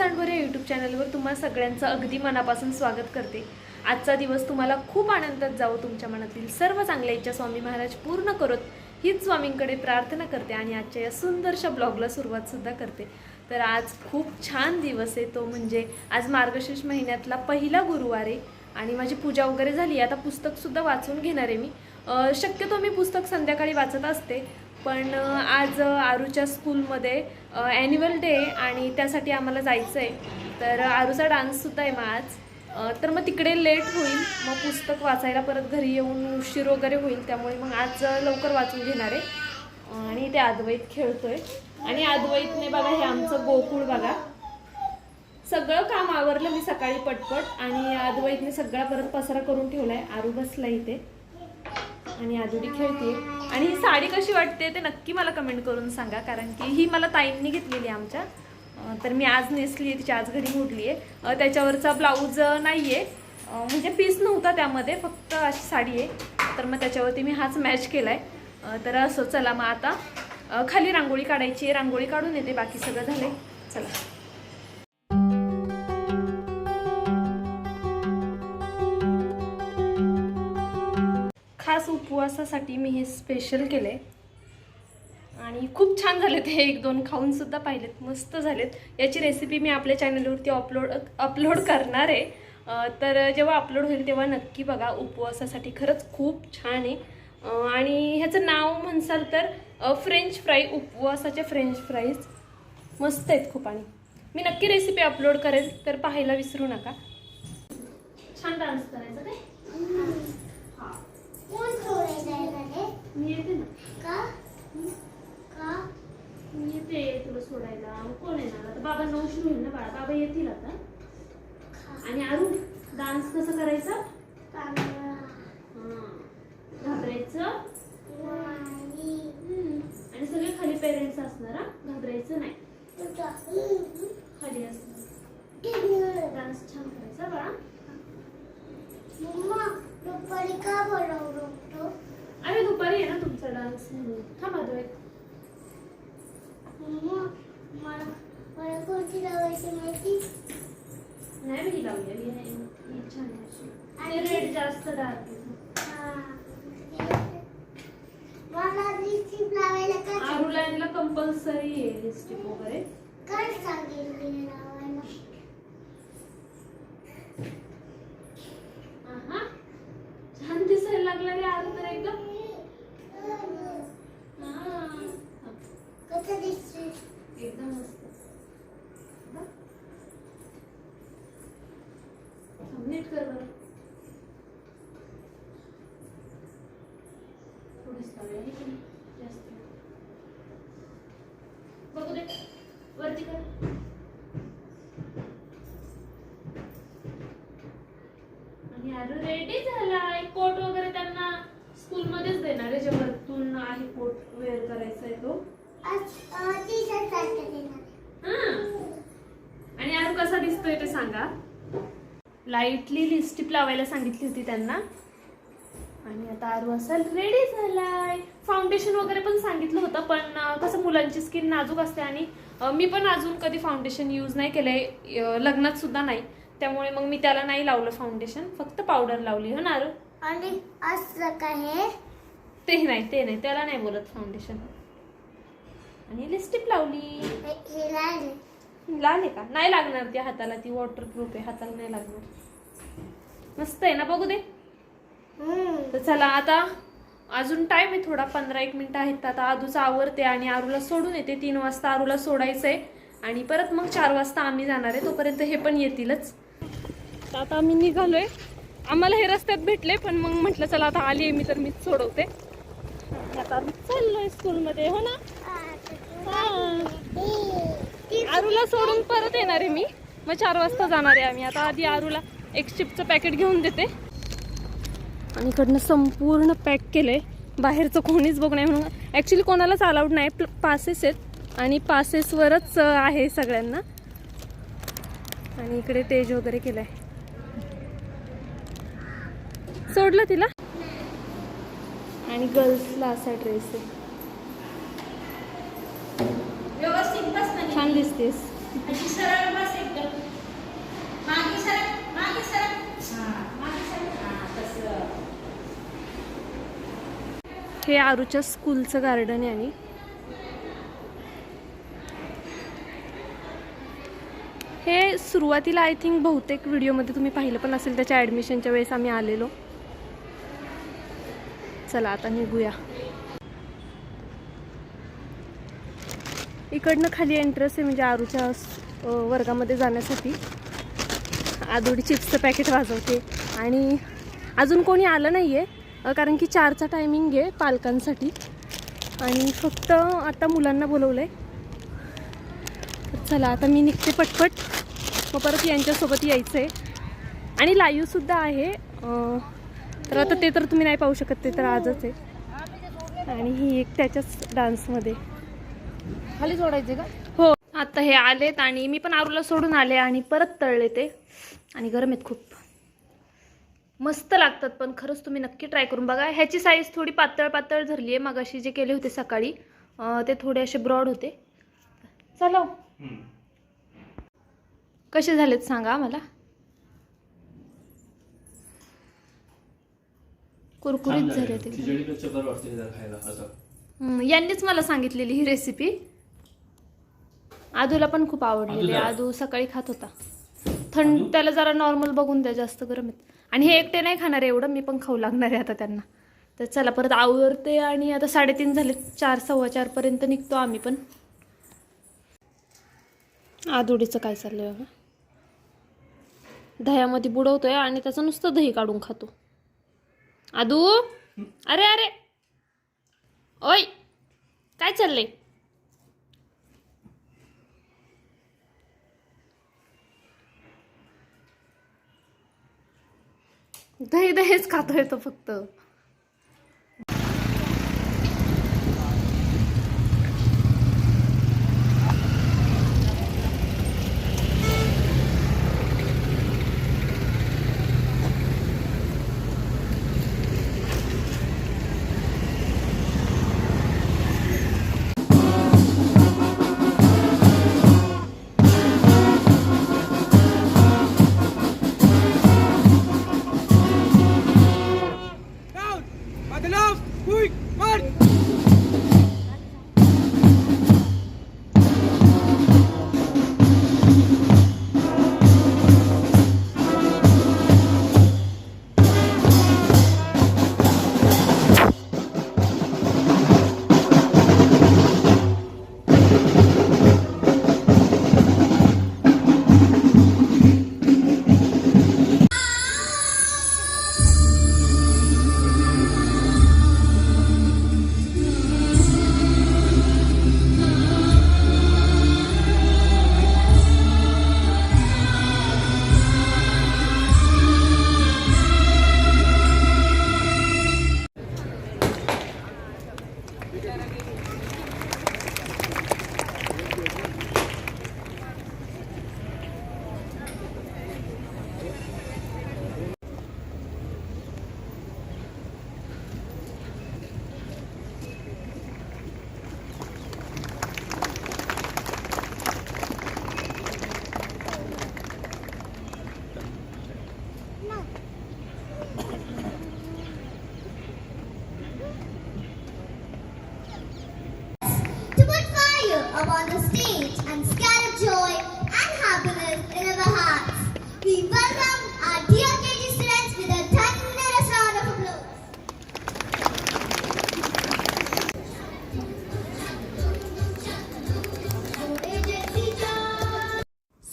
मी सांडवरे YouTube चॅनलवर तुम्हा सगळ्यांचं अगदी मनापासून स्वागत करते. आजचा दिवस तुम्हाला खूप आनंदात जावो तुमच्या मनातील सर्व चांगल्या इच्छा स्वामी महाराज पूर्ण करत. हीच स्वामींकडे प्रार्थना करते आणि आजच्या या सुंदरशा ब्लॉगला सुरुवातसुद्धा करते. तर आज खूप छान दिवस आहे तो म्हणजे आज मार्गशीर्ष महिन्यातला पहिला गुरुवार आहे आणि माझी पूजा वगैरे झाली. आता पुस्तकसुद्धा वाचून घेणार आहे मी. शक्यतो मी पुस्तक संध्याकाळी वाचत असते पण आज आरुच्या आरूच्या स्कूलमध्ये ॲन्युअल डे आणि त्यासाठी आम्हाला जायचं आहे तर आरूचा डान्ससुद्धा आहे मग आज तर मग तिकडे लेट होईल. मग पुस्तक वाचायला परत घरी येऊन उशीर वगैरे होईल. त्यामुळे मग आज लवकर वाचून घेणार आहे. आणि ते अद्वैत खेळतोय. आणि अद्वैतने बघा हे आमचं गोकुळ बघा. सगळं काम आवरलं मी सकाळी पटपट. आणि अद्वैतने सगळा परत पसारा करून ठेवलाय. आरू बसला इथे. आणि आदुरी खेळते. आणि ही साडी कशी वाटते ते नक्की मला कमेंट करून सांगा कारण की ही मला ताईंनी घेतलेली आहे आमच्या. तर मी आज नेसली आहे तिची आज घरी मोडली आहे. त्याच्यावरचा ब्लाऊज नाही आहे म्हणजे पीस नव्हता त्यामध्ये फक्त अशी साडी आहे. तर मग त्याच्यावरती मी हाच मॅच केला आहे तर असं चला मग आता. खाली रांगोळी काढायची आहे रांगोळी काढून येते बाकी सगळं झालं चला. उपवासासाठी मी हे स्पेशल केले आणि खूप छान झालेत हे एक दोन खाऊनसुद्धा पाहिलेत मस्त झालेत. याची रेसिपी मी आपल्या चॅनलवरती अपलोड अपलोड करणार आहे. तर जेव्हा अपलोड होईल तेव्हा नक्की बघा उपवासासाठी खरंच खूप छान आहे. आणि ह्याचं नाव म्हणसाल तर फ्रेंच फ्राई उपवासाचे फ्रेंच फ्राईज मस्त आहेत खूप आणि. मी नक्की रेसिपी अपलोड करेल तर पाहायला विसरू नका. छान डान्स करायचा काय हा कोण सोडायला रे मी येते ना. का? का? मी येते तुला सोडायला. कोण येणार? आता बाबा नऊशी होईल ना बाळा. बाबा येतील आता. आणि अरू डान्स कसं करायचा? हां. घाबरायचं? आणि सगळे खाली पेरेंट्स असणार हा? घाबरायचं नाही. खाली असणार. डान्स छान करायचा बाळा. मम्मा दुपारी का बोलवतो अरे दुपारी आहे ना तुमचा डान्स थांबा तो मम्मा मला कोणती लावायची माहिती? नाही मी लावलेली आहे ही छान आहे अशी. आणि रेड जास्त डार्क आहे हा. मला लिपस्टिक लावायला का कंपल्सरी आहे लिपस्टिक वगैरे. काय सांगितले लावायला आहा. छान दिसायला लागला रे आरू तर एकदम हा. कसं दिसते एकदम मस्त बघ. थांब, नीट कर बरं थोडीच लावूया, हे की नाही? जास्त बघू दे वरती कर. आणि आरू रेडी झालाय. कोट वगैरे त्यांना स्कूलमध्येच देणार आहे. जे वरतून आहे कोट वेअर करायचा आहे. तो. आणि आरू कसा दिसतोय ते सांगा. लाईटली लिपस्टिक लावायला सांगितली होती त्यांना. आणि आता आरू असा रेडी झालाय. फाउंडेशन वगैरे पण सांगितलं होतं पण कसं मुलांची स्किन नाजूक असते आणि मी पण अजून कधी फाउंडेशन यूज नाही केलंय. अं, लग्नात सुद्धा नाही. त्यामुळे मग मी त्याला नाही लावलं फाउंडेशन फक्त पावडर लावली. हो आणि असं काय हे? ते नाही ते नाही. त्याला नाही बोलत फाउंडेशन आणि लिपस्टिक लावली. हे लाल आहे. लाल आहे का? नाही लागणार ती हाताला. ती वॉटरप्रूफ आहे. हाताला नाही लागणार. मस्त आहे ना बघू दे. हम्म. तर चला आता अजून टाइम आहे थोडा पंधरा एक मिनटं आहेत. आता आदूचा आवरते आणि आरूला सोडून येते. तीन वाजता आरूला सोडायचं आहे आणि परत मग चार वाजता आम्ही जाणार आहे. तोपर्यंत हे पण येतीलच. तर आता आम्ही निघालोय. आम्हाला हे रस्त्यात भेटले पण मग म्हटलं चला आता आली आहे मी तर मीच सोडवते. आता चाललोय स्कूलमध्ये. हो ना? आरूला सोडून परत येणार आहे मी. मग चार वाजता जाणार आहे आम्ही. आता आधी आरूला एक चिपचं पॅकेट घेऊन देते. आणि इकडनं संपूर्ण पॅक केलंय. बाहेरचं कोणीच बघ नाही म्हणून. ॲक्च्युली कोणालाच अलाउड नाही. पासेस आहेत. आणि पासेसवरच आहे सगळ्यांना. आणि इकडे तेज वगैरे केलंय. सोडलं तिला? आणि गर्ल्सला असा ड्रेस आहे. छान दिसतेस. सरळ बस एकदम. मागे सरळ हा मागे सरळ. हे आरूच्या स्कूलचं गार्डन आहे आणि हे सुरुवातीला आय थिंक बहुतेक व्हिडिओमध्ये तुम्ही पाहिलं पण असेल त्याच्या ॲडमिशनच्या वेळेस आम्ही आलेलो. चला आता निघूया. इकडनं खाली एंट्रन्स आहे म्हणजे आरूच्या वर्गामध्ये जाण्यासाठी. आदोडी चिप्सचं पॅकेट वाजवते. आणि अजून कोणी आलं नाही आहे कारण की चारचा टायमिंग आहे पालकांसाठी. आणि फक्त आता मुलांना बोलवलं आहे चला आता मी निघते पटपट. मग परत यांच्यासोबत यायचं आहे आणि लाईव्हसुद्धा आहे. तर आता ते तर तुम्ही नाही पाहू शकत ते तर आजच आहे. आणि ही एक त्याच्याच डान्समध्ये. खाली सोडायचे का? हो. आता हे आलेत आणि मी पण आरूला सोडून आले आणि परत तळले ते. आणि गरम आहेत खूप. मस्त लागतात पण खरंच तुम्ही नक्की ट्राय करून बघा. ह्याची साईज थोडी पातळ पातळ धरली आहे मगाशी जे केले होते सकाळी ते थोडे असे ब्रॉड होते. चलो कसे झालेत सांगा मला कुरकुरीत झाले ते. यांनीच मला सांगितलेली ही रेसिपी आदूला पण खूप आवडलेली? आदू सकाळी खात होता. थंड? त्याला जरा नॉर्मल बघून द्या जास्त गरम आणि हे एकटे नाही खाणार एवढं मी पण खाऊ लागणार आहे आता त्यांना. तर चला परत आवरते आणि आता साडेतीन झाले चार सव्वा चारपर्यंत निघतो आम्ही पण. आदुडीचं काय चाललंय बाबा दह्यामध्ये बुडवतोय आणि त्याचं नुसतं दही काढून खातो. आदू अरे अरे. ओय काय चाललंय? दही दहीच खातोय तो फक्त.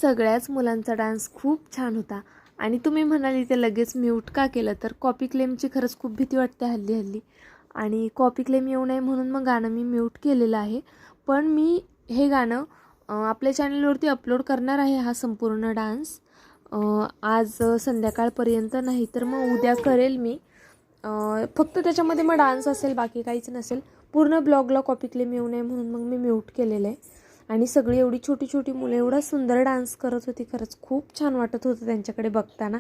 सगळ्याच मुलांचा डान्स खूप छान होता. आणि तुम्ही म्हणाली ते लगेच म्यूट का केलं? तर कॉपी क्लेमची खरंच खूप भीती वाटते हल्ली हल्ली. आणि कॉपी क्लेम येऊ नये म्हणून मग गाणं मी म्यूट केलेलं आहे. पण मी हे गाणं आपल्या चॅनलवरती अपलोड करणार आहे हा संपूर्ण डान्स. आज संध्याकाळपर्यंत नाही तर मग उद्या करेल मी. फक्त त्याच्यामध्ये मग डान्स असेल बाकी काहीच नसेल. पूर्ण ब्लॉगला कॉपी क्लेम येऊ नये म्हणून मग मी म्यूट केलेलं आहे. आणि सगळी एवढी छोटी छोटी मुलं एवढा सुंदर डान्स करत होती. खरंच खूप छान वाटत होतं त्यांच्याकडे बघताना.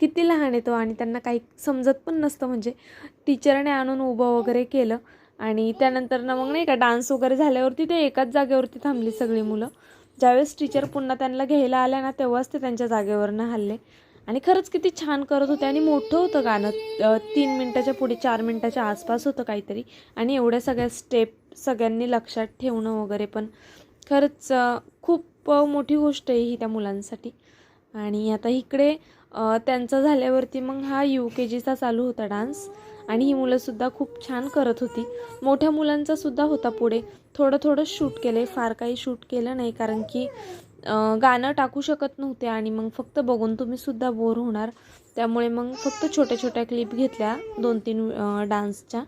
किती लहान येतो आणि त्यांना काही समजत पण नसतं. म्हणजे टीचरने आणून उभं वगैरे केलं. आणि त्यानंतर ना मग नाही का डान्स वगैरे झाल्यावरती ते एकाच जागेवरती थांबली सगळी मुलं. ज्यावेळेस टीचर पुन्हा त्यांना घ्यायला आल्या ना तेव्हाच ते त्यांच्या जागेवरनं हल्ले. आणि खरंच किती छान करत होते आणि मोठं होतं गाणं. तीन मिनटाच्या पुढे चार मिनटाच्या आसपास होतं काहीतरी. आणि एवढ्या सगळ्या स्टेप सगळ्यांनी लक्षात ठेवणं वगैरे पण खरंच खूप मोठी गोष्ट आहे ही त्या मुलांसाठी. आणि आता इकडे त्यांचं झाल्यावरती मग हा यू के जीचा चालू होता डान्स. आणि ही मुलंसुद्धा खूप छान करत होती. मोठ्या मुलांचा सुद्धा होता पुढे. थोडं थोडं शूट केलं आहे फार काही शूट केलं नाही कारण की गाणं टाकू शकत नव्हते आणि मग फक्त बघून तुम्ही सुद्धा बोर होणार. त्यामुळे मग फक्त छोट्या छोट्या क्लिप घेतल्या दोन तीन डान्सच्या.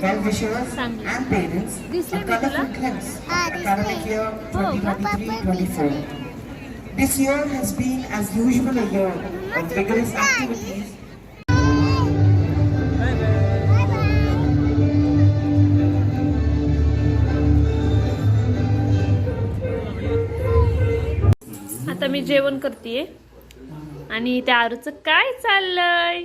Patrons, well-wishers and parents a colorful glimpse of academic year 2023-24. This year has been as usual a year of vigorous activities आता मी जेवण करते आणि त्या आरूचं काय चाललंय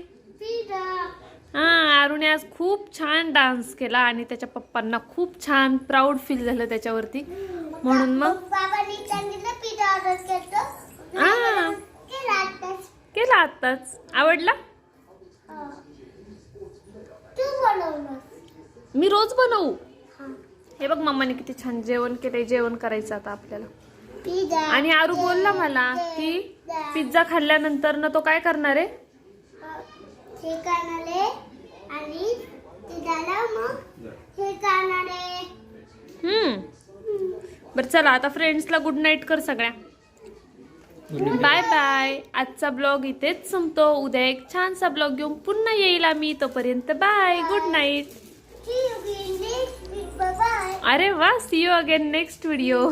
हा आरूने आज खूप छान डान्स केला आणि त्याच्या पप्पांना खूप छान प्राऊड फील झालं त्याच्यावरती. म्हणून मग बाबांनी सांगितलं पिझ्झा ऑर्डर केलं हा. केलं आत्ताच. आवडला? मी रोज बनवू? हे. बघ मम्माने किती छान जेवण केलंय जेवण करायचं आता आपल्याला. आणि आरू बोलला मला की पिझ्झा खाल्ल्यानंतर ना तो काय करणार आहे? हे करणारे आणि ते झालं मग हे करणारे हम्म. बरं चला आता फ्रेंड्सला गुड नाईट कर सगळ्या. बाय बाय आजचा ब्लॉग इथेच संपतो. उद्या एक छानसा ब्लॉग घेऊन पुन्हा येईल आम्ही. तोपर्यंत बाय गुड नाईट. अरे वा see you again next video